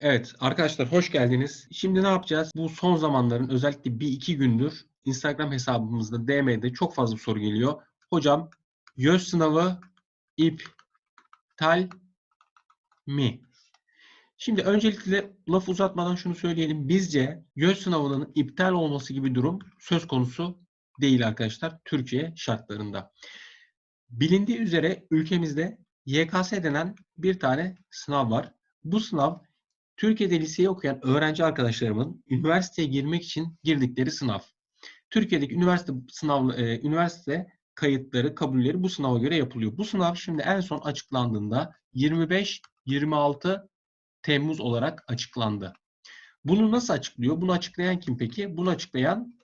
Evet arkadaşlar hoş geldiniz. Şimdi ne yapacağız? Bu son zamanların özellikle bir iki gündür Instagram hesabımızda DM'de çok fazla soru geliyor. Hocam YÖS sınavı iptal mi? Şimdi öncelikle laf uzatmadan şunu söyleyelim. Bizce YÖS sınavının iptal olması gibi durum söz konusu değil arkadaşlar Türkiye şartlarında. Bilindiği üzere ülkemizde YKS denen bir tane sınav var. Bu sınav Türkiye'de liseyi okuyan öğrenci arkadaşlarımın üniversiteye girmek için girdikleri sınav. Türkiye'deki üniversite sınav e, üniversite kayıtları, kabulleri bu sınava göre yapılıyor. Bu sınav şimdi en son açıklandığında 25-26 Temmuz olarak açıklandı. Bunu nasıl açıklıyor? Bunu açıklayan kim peki? Bunu açıklayan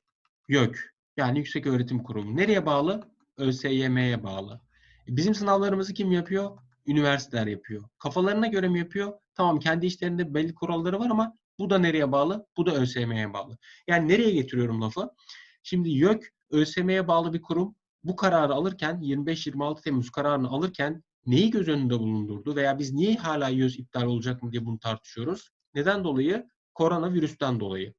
YÖK. Yani Yüksek Öğretim Kurumu. Nereye bağlı? ÖSYM'ye bağlı. Bizim sınavlarımızı kim yapıyor? Üniversiteler yapıyor. Kafalarına göre mi yapıyor? Tamam kendi işlerinde belli kuralları var ama bu da nereye bağlı? Bu da ÖSYM'ye bağlı. Yani nereye getiriyorum lafı? Şimdi YÖK ÖSYM'ye bağlı bir kurum. Bu kararı alırken 25-26 Temmuz kararını alırken neyi göz önünde bulundurdu veya biz niye hala YÖS iptal olacak mı diye bunu tartışıyoruz. Neden dolayı? Koronavirüsten dolayı.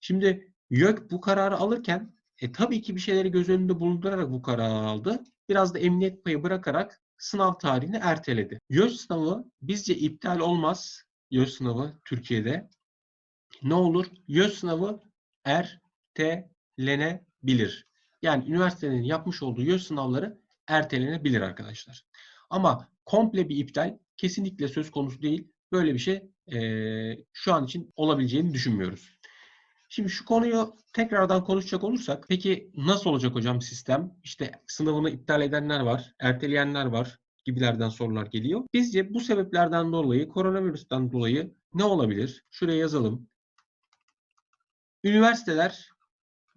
Şimdi YÖK bu kararı alırken e, tabii ki bir şeyleri göz önünde bulundurarak bu kararı aldı. Biraz da emniyet payı bırakarak sınav tarihini erteledi. YÖS sınavı bizce iptal olmaz. YÖS sınavı Türkiye'de. Ne olur? YÖS sınavı ertelenebilir. Yani üniversitenin yapmış olduğu YÖS sınavları ertelenebilir arkadaşlar. Ama komple bir iptal kesinlikle söz konusu değil. Böyle bir şey e, şu an için olabileceğini düşünmüyoruz. Şimdi şu konuyu tekrardan konuşacak olursak, peki nasıl olacak hocam sistem? İşte sınavını iptal edenler var, erteleyenler var gibilerden sorular geliyor. Bizce bu sebeplerden dolayı, koronavirüsten dolayı ne olabilir? Şuraya yazalım. Üniversiteler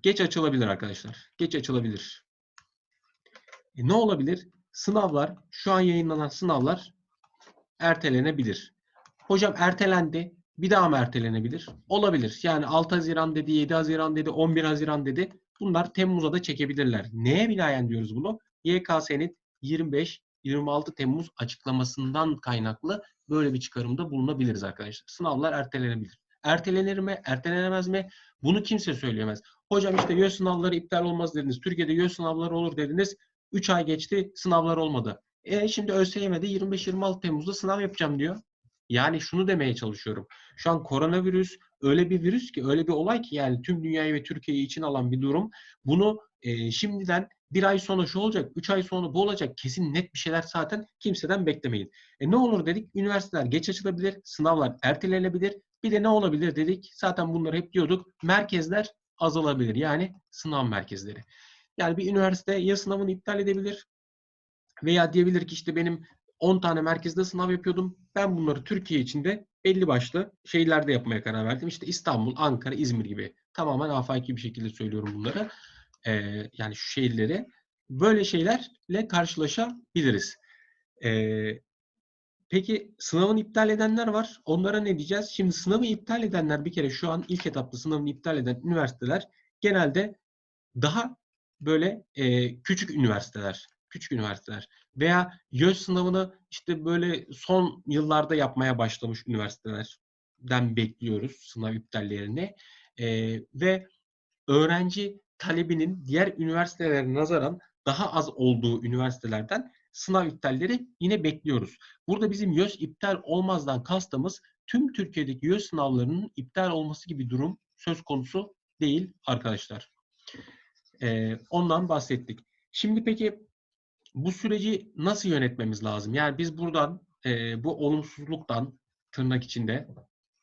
geç açılabilir arkadaşlar. Geç açılabilir. E ne olabilir? Sınavlar, şu an yayınlanan sınavlar ertelenebilir. Hocam ertelendi. Bir daha mı ertelenebilir? Olabilir. Yani 6 Haziran dedi, 7 Haziran dedi, 11 Haziran dedi. Bunlar Temmuz'a da çekebilirler. Neye binaen diyoruz bunu? YKS'nin 25-26 Temmuz açıklamasından kaynaklı böyle bir çıkarımda bulunabiliriz arkadaşlar. Sınavlar ertelenebilir. Ertelenir mi? Ertelenemez mi? Bunu kimse söyleyemez. Hocam işte YÖS sınavları iptal olmaz dediniz. Türkiye'de YÖS sınavları olur dediniz. 3 ay geçti, sınavlar olmadı. E şimdi ÖSYM'de 25-26 Temmuz'da sınav yapacağım diyor. Yani şunu demeye çalışıyorum. Şu an koronavirüs öyle bir virüs ki, öyle bir olay ki yani tüm dünyayı ve Türkiye'yi için alan bir durum. Bunu e, şimdiden bir ay sonra şu olacak, üç ay sonra bu olacak kesin net bir şeyler zaten kimseden beklemeyin. E ne olur dedik? Üniversiteler geç açılabilir, sınavlar ertelenebilir. Bir de ne olabilir dedik? Zaten bunları hep diyorduk. Merkezler azalabilir. Yani sınav merkezleri. Yani bir üniversite ya sınavını iptal edebilir veya diyebilir ki işte benim 10 tane merkezde sınav yapıyordum. Ben bunları Türkiye içinde belli başlı şehirlerde yapmaya karar verdim. İşte İstanbul, Ankara, İzmir gibi. Tamamen afaki bir şekilde söylüyorum bunları. Ee, yani şu şehirleri. Böyle şeylerle karşılaşabiliriz. Ee, peki sınavını iptal edenler var. Onlara ne diyeceğiz? Şimdi sınavı iptal edenler bir kere şu an ilk etapta sınavını iptal eden üniversiteler genelde daha böyle e, küçük üniversiteler küçük üniversiteler veya YÖS sınavını işte böyle son yıllarda yapmaya başlamış üniversitelerden bekliyoruz sınav iptallerini e, ve öğrenci talebinin diğer üniversitelere nazaran daha az olduğu üniversitelerden sınav iptalleri yine bekliyoruz. Burada bizim YÖS iptal olmazdan kastımız tüm Türkiye'deki YÖS sınavlarının iptal olması gibi durum söz konusu değil arkadaşlar. Ee, ondan bahsettik. Şimdi peki bu süreci nasıl yönetmemiz lazım? Yani biz buradan e, bu olumsuzluktan tırnak içinde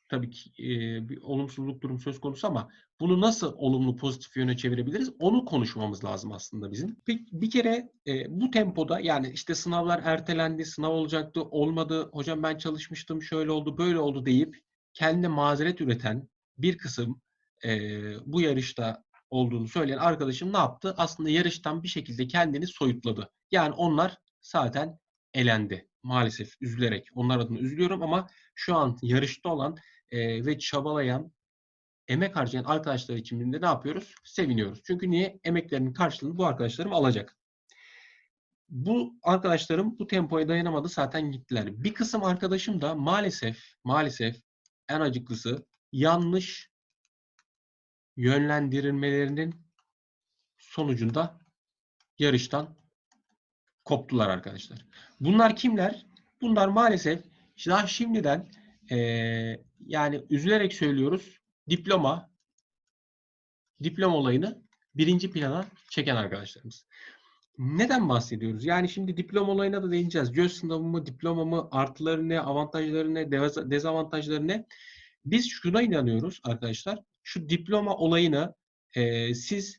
tabii ki e, bir olumsuzluk durum söz konusu ama bunu nasıl olumlu pozitif yöne çevirebiliriz? Onu konuşmamız lazım aslında bizim. Bir, bir kere e, bu tempoda yani işte sınavlar ertelendi, sınav olacaktı, olmadı, hocam ben çalışmıştım, şöyle oldu, böyle oldu deyip kendine mazeret üreten bir kısım e, bu yarışta olduğunu söyleyen arkadaşım ne yaptı? Aslında yarıştan bir şekilde kendini soyutladı. Yani onlar zaten elendi. Maalesef üzülerek. Onlar adına üzülüyorum ama şu an yarışta olan e, ve çabalayan, emek harcayan arkadaşlar için de ne yapıyoruz? Seviniyoruz. Çünkü niye? Emeklerinin karşılığını bu arkadaşlarım alacak. Bu arkadaşlarım bu tempoya dayanamadı zaten gittiler. Bir kısım arkadaşım da maalesef maalesef en acıklısı yanlış yönlendirilmelerinin sonucunda yarıştan koptular arkadaşlar. Bunlar kimler? Bunlar maalesef daha şimdiden eee, yani üzülerek söylüyoruz diploma diploma olayını birinci plana çeken arkadaşlarımız. Neden bahsediyoruz? Yani şimdi diploma olayına da değineceğiz. Göz sınavı mı, diploma mı, artıları ne, avantajları ne, dez- dezavantajları ne? Biz şuna inanıyoruz arkadaşlar. Şu diploma olayını eee, siz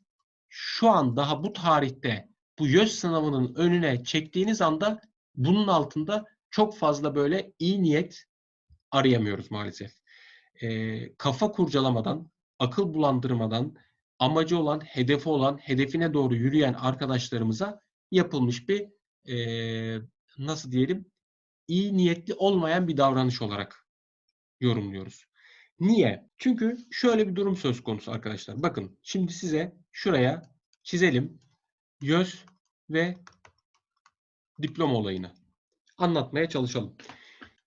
şu an daha bu tarihte bu YÖS sınavının önüne çektiğiniz anda bunun altında çok fazla böyle iyi niyet arayamıyoruz maalesef. Eee, kafa kurcalamadan, akıl bulandırmadan, amacı olan, hedefi olan, hedefine doğru yürüyen arkadaşlarımıza yapılmış bir eee, nasıl diyelim iyi niyetli olmayan bir davranış olarak yorumluyoruz. Niye? Çünkü şöyle bir durum söz konusu arkadaşlar. Bakın şimdi size şuraya çizelim. YÖS ve diploma olayını anlatmaya çalışalım.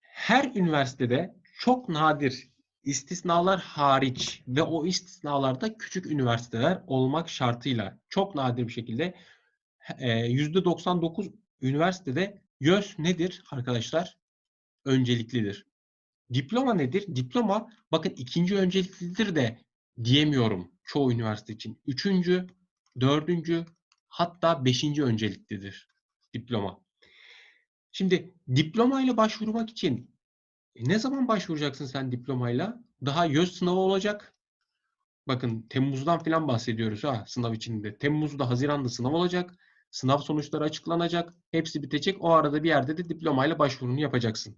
Her üniversitede çok nadir istisnalar hariç ve o istisnalarda küçük üniversiteler olmak şartıyla çok nadir bir şekilde e, %99 üniversitede YÖS nedir arkadaşlar? Önceliklidir. Diploma nedir? Diploma bakın ikinci önceliklidir de diyemiyorum çoğu üniversite için. Üçüncü, dördüncü hatta beşinci önceliklidir diploma. Şimdi diplomayla başvurmak için e, ne zaman başvuracaksın sen diplomayla? Daha YÖS sınavı olacak. Bakın Temmuz'dan falan bahsediyoruz ha sınav içinde. Temmuz'da, Haziran'da sınav olacak. Sınav sonuçları açıklanacak. Hepsi bitecek. O arada bir yerde de diplomayla başvurunu yapacaksın.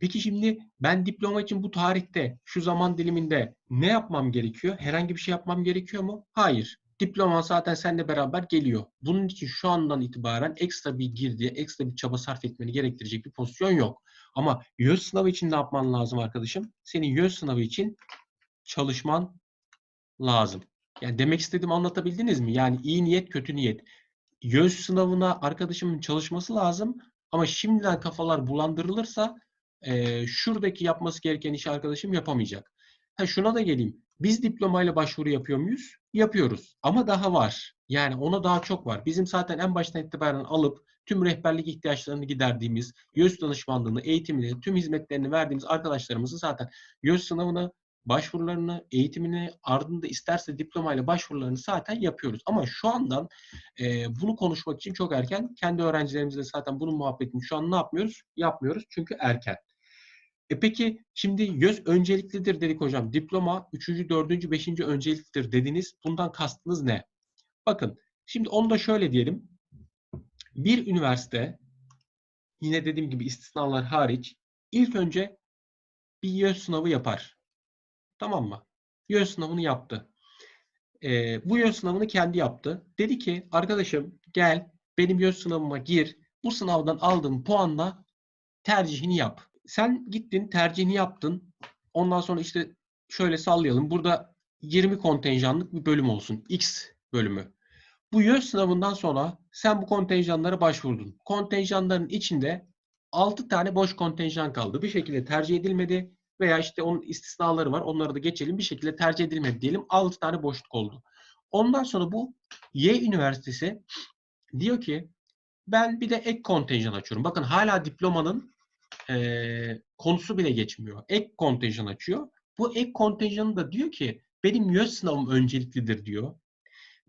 Peki şimdi ben diploma için bu tarihte, şu zaman diliminde ne yapmam gerekiyor? Herhangi bir şey yapmam gerekiyor mu? Hayır. Diploma zaten seninle beraber geliyor. Bunun için şu andan itibaren ekstra bir girdiye, ekstra bir çaba sarf etmeni gerektirecek bir pozisyon yok. Ama YÖS sınavı için ne yapman lazım arkadaşım? Senin YÖS sınavı için çalışman lazım. Yani demek istediğimi anlatabildiniz mi? Yani iyi niyet, kötü niyet. YÖS sınavına arkadaşımın çalışması lazım ama şimdiden kafalar bulandırılırsa e, şuradaki yapması gereken işi arkadaşım yapamayacak. Ha şuna da geleyim. Biz diplomayla başvuru yapıyor muyuz? Yapıyoruz. Ama daha var. Yani ona daha çok var. Bizim zaten en baştan itibaren alıp tüm rehberlik ihtiyaçlarını giderdiğimiz, YÖS danışmanlığını, eğitimini, tüm hizmetlerini verdiğimiz arkadaşlarımızı zaten YÖS sınavına başvurularını, eğitimini, ardında isterse diplomayla başvurularını zaten yapıyoruz. Ama şu andan e, bunu konuşmak için çok erken. Kendi öğrencilerimizle zaten bunun muhabbetini şu an ne yapmıyoruz? Yapmıyoruz çünkü erken. E peki şimdi YÖS önceliklidir dedik hocam. Diploma 3. 4. 5. önceliklidir dediniz. Bundan kastınız ne? Bakın şimdi onu da şöyle diyelim. Bir üniversite yine dediğim gibi istisnalar hariç ilk önce bir YÖS sınavı yapar. Tamam mı? YÖS sınavını yaptı. E, bu YÖS sınavını kendi yaptı. Dedi ki arkadaşım gel benim YÖS sınavıma gir. Bu sınavdan aldığın puanla tercihini yap. Sen gittin tercihini yaptın. Ondan sonra işte şöyle sallayalım. Burada 20 kontenjanlık bir bölüm olsun. X bölümü. Bu YÖS sınavından sonra sen bu kontenjanlara başvurdun. Kontenjanların içinde 6 tane boş kontenjan kaldı. Bir şekilde tercih edilmedi veya işte onun istisnaları var. Onları da geçelim. Bir şekilde tercih edilmedi diyelim. 6 tane boşluk oldu. Ondan sonra bu Y Üniversitesi diyor ki ben bir de ek kontenjan açıyorum. Bakın hala diplomanın e, konusu bile geçmiyor. Ek kontenjan açıyor. Bu ek kontenjanı da diyor ki benim YÖS sınavım önceliklidir diyor.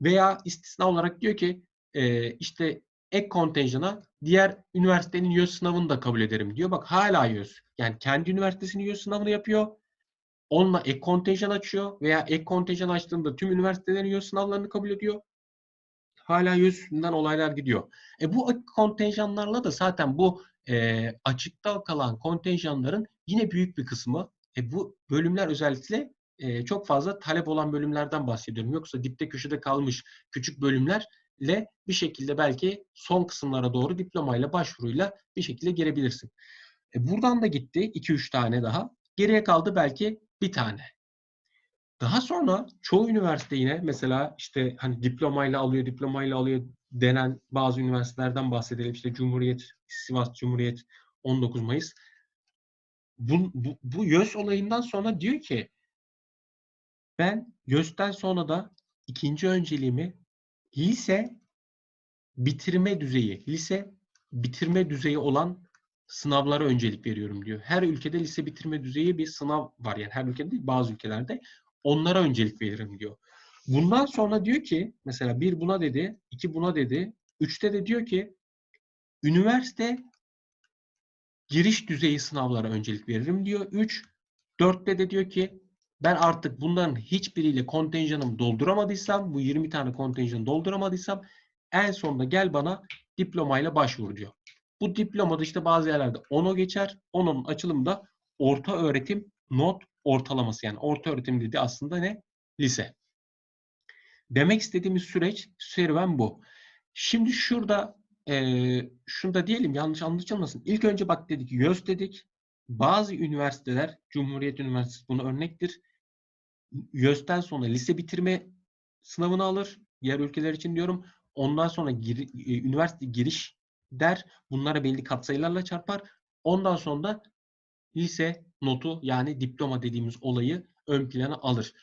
Veya istisna olarak diyor ki e, işte ek kontenjana diğer üniversitenin YÖS sınavını da kabul ederim diyor. Bak hala YÖS. Yani kendi üniversitesinin YÖS sınavını yapıyor. Onunla ek kontenjan açıyor veya ek kontenjan açtığında tüm üniversitelerin YÖS sınavlarını kabul ediyor. Hala YÖS'ünden olaylar gidiyor. E bu kontenjanlarla da zaten bu e, açıkta kalan kontenjanların yine büyük bir kısmı e, bu bölümler özellikle e, çok fazla talep olan bölümlerden bahsediyorum. Yoksa dipte köşede kalmış küçük bölümlerle bir şekilde belki son kısımlara doğru diplomayla başvuruyla bir şekilde girebilirsin. E, buradan da gitti 2-3 tane daha. Geriye kaldı belki bir tane. Daha sonra çoğu üniversite yine mesela işte hani diplomayla alıyor, diplomayla alıyor denen bazı üniversitelerden bahsedelim. İşte Cumhuriyet, Sivas Cumhuriyet 19 Mayıs. bu, bu, bu YÖS olayından sonra diyor ki ben YÖS'ten sonra da ikinci önceliğimi lise bitirme düzeyi, lise bitirme düzeyi olan sınavlara öncelik veriyorum diyor. Her ülkede lise bitirme düzeyi bir sınav var. Yani her ülkede değil, bazı ülkelerde onlara öncelik veririm diyor. Bundan sonra diyor ki mesela bir buna dedi, iki buna dedi, üçte de diyor ki üniversite giriş düzeyi sınavlara öncelik veririm diyor. Üç, dörtte de diyor ki ben artık bunların hiçbiriyle kontenjanımı dolduramadıysam, bu 20 tane kontenjanı dolduramadıysam en sonunda gel bana diplomayla başvur diyor. Bu diplomada işte bazı yerlerde ONO geçer. ONO'nun açılımı da orta öğretim not ortalaması. Yani orta öğretim dedi aslında ne? Lise. Demek istediğimiz süreç, serüven bu. Şimdi şurada e, şunu da diyelim yanlış anlaşılmasın. İlk önce bak dedik YÖS dedik. Bazı üniversiteler, Cumhuriyet Üniversitesi buna örnektir. YÖS'ten sonra lise bitirme sınavını alır. Diğer ülkeler için diyorum. Ondan sonra gir, e, üniversite giriş der. Bunlara belli katsayılarla çarpar. Ondan sonra da lise notu yani diploma dediğimiz olayı ön plana alır.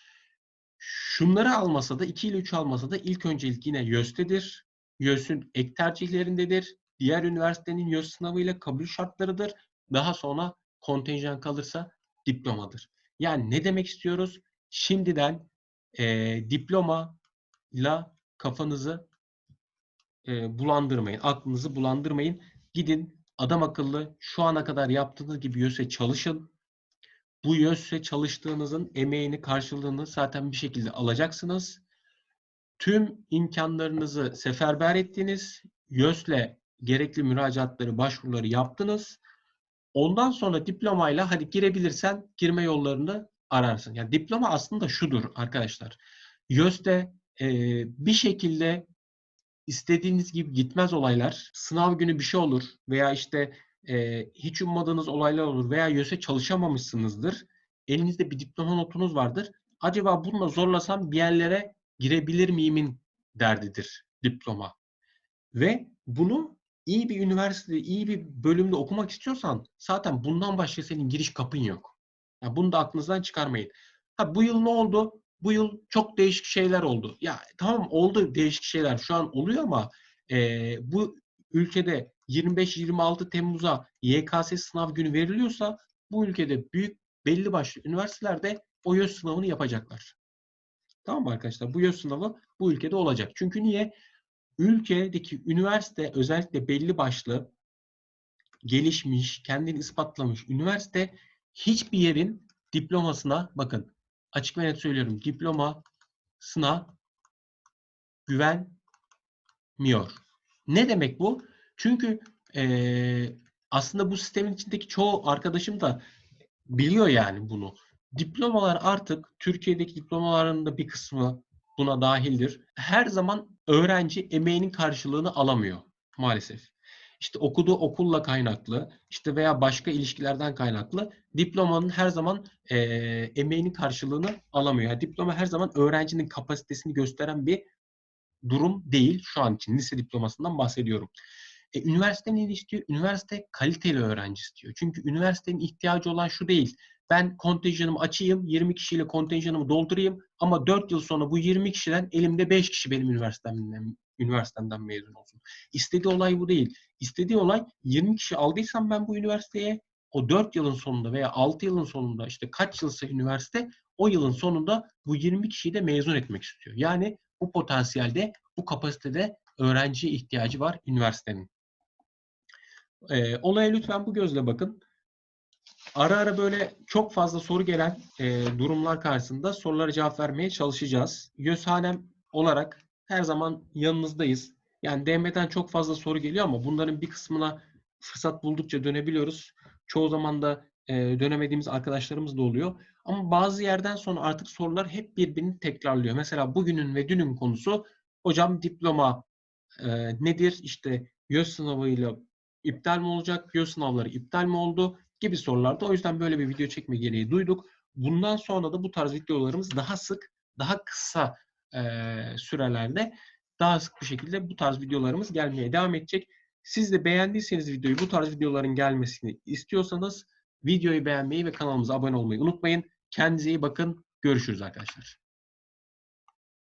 Şunları almasa da 2 ile 3 almasa da ilk öncelik yine YÖS'tedir. YÖS'ün ek tercihlerindedir. Diğer üniversitenin YÖS sınavıyla kabul şartlarıdır. Daha sonra kontenjan kalırsa diplomadır. Yani ne demek istiyoruz? Şimdiden e, diploma ile kafanızı e, bulandırmayın. Aklınızı bulandırmayın. Gidin adam akıllı şu ana kadar yaptığınız gibi YÖS'e çalışın. Bu YÖS'e çalıştığınızın emeğini, karşılığını zaten bir şekilde alacaksınız. Tüm imkanlarınızı seferber ettiniz. YÖS'le gerekli müracaatları, başvuruları yaptınız. Ondan sonra diplomayla hadi girebilirsen girme yollarını ararsın. Yani diploma aslında şudur arkadaşlar. YÖS'te e, bir şekilde istediğiniz gibi gitmez olaylar, sınav günü bir şey olur veya işte e, hiç ummadığınız olaylar olur veya YÖS'e çalışamamışsınızdır. Elinizde bir diploma notunuz vardır. Acaba bununla zorlasam bir yerlere girebilir miyimin derdidir diploma. Ve bunu iyi bir üniversitede, iyi bir bölümde okumak istiyorsan zaten bundan başka senin giriş kapın yok. Yani bunu da aklınızdan çıkarmayın. Ha, bu yıl ne oldu? Bu yıl çok değişik şeyler oldu. Ya tamam oldu değişik şeyler şu an oluyor ama e, bu ülkede 25-26 Temmuz'a YKS sınav günü veriliyorsa bu ülkede büyük belli başlı üniversitelerde o YÖS sınavını yapacaklar. Tamam mı arkadaşlar? Bu YÖS sınavı bu ülkede olacak. Çünkü niye? Ülkedeki üniversite özellikle belli başlı gelişmiş, kendini ispatlamış üniversite hiçbir yerin diplomasına bakın açık ve net söylüyorum diplomasına güvenmiyor. Ne demek bu? Çünkü ee, aslında bu sistemin içindeki çoğu arkadaşım da biliyor yani bunu. Diplomalar artık Türkiye'deki diplomaların da bir kısmı buna dahildir. Her zaman öğrenci emeğinin karşılığını alamıyor maalesef. İşte okuduğu okulla kaynaklı, işte veya başka ilişkilerden kaynaklı diplomanın her zaman e, emeğinin karşılığını alamıyor. Yani diploma her zaman öğrencinin kapasitesini gösteren bir durum değil şu an için. Lise diplomasından bahsediyorum. E, üniversite ne istiyor? Üniversite kaliteli öğrenci istiyor. Çünkü üniversitenin ihtiyacı olan şu değil. Ben kontenjanımı açayım, 20 kişiyle kontenjanımı doldurayım ama 4 yıl sonra bu 20 kişiden elimde 5 kişi benim üniversitemden, üniversitemden mezun olsun. İstediği olay bu değil. İstediği olay 20 kişi aldıysam ben bu üniversiteye o 4 yılın sonunda veya 6 yılın sonunda işte kaç yılsa üniversite o yılın sonunda bu 20 kişiyi de mezun etmek istiyor. Yani bu potansiyelde, bu kapasitede öğrenciye ihtiyacı var üniversitenin. E, olaya lütfen bu gözle bakın. Ara ara böyle çok fazla soru gelen e, durumlar karşısında sorulara cevap vermeye çalışacağız. Yözhanem olarak her zaman yanınızdayız. Yani DM'den çok fazla soru geliyor ama bunların bir kısmına fırsat buldukça dönebiliyoruz. Çoğu zaman da e, dönemediğimiz arkadaşlarımız da oluyor. Ama bazı yerden sonra artık sorular hep birbirini tekrarlıyor. Mesela bugünün ve dünün konusu hocam diploma e, nedir? İşte YÖS sınavıyla iptal mi olacak? YÖS sınavları iptal mi oldu? Gibi sorularda. O yüzden böyle bir video çekme gereği duyduk. Bundan sonra da bu tarz videolarımız daha sık, daha kısa e, sürelerde daha sık bir şekilde bu tarz videolarımız gelmeye devam edecek. Siz de beğendiyseniz videoyu bu tarz videoların gelmesini istiyorsanız Videoyu beğenmeyi ve kanalımıza abone olmayı unutmayın. Kendinize iyi bakın. Görüşürüz arkadaşlar.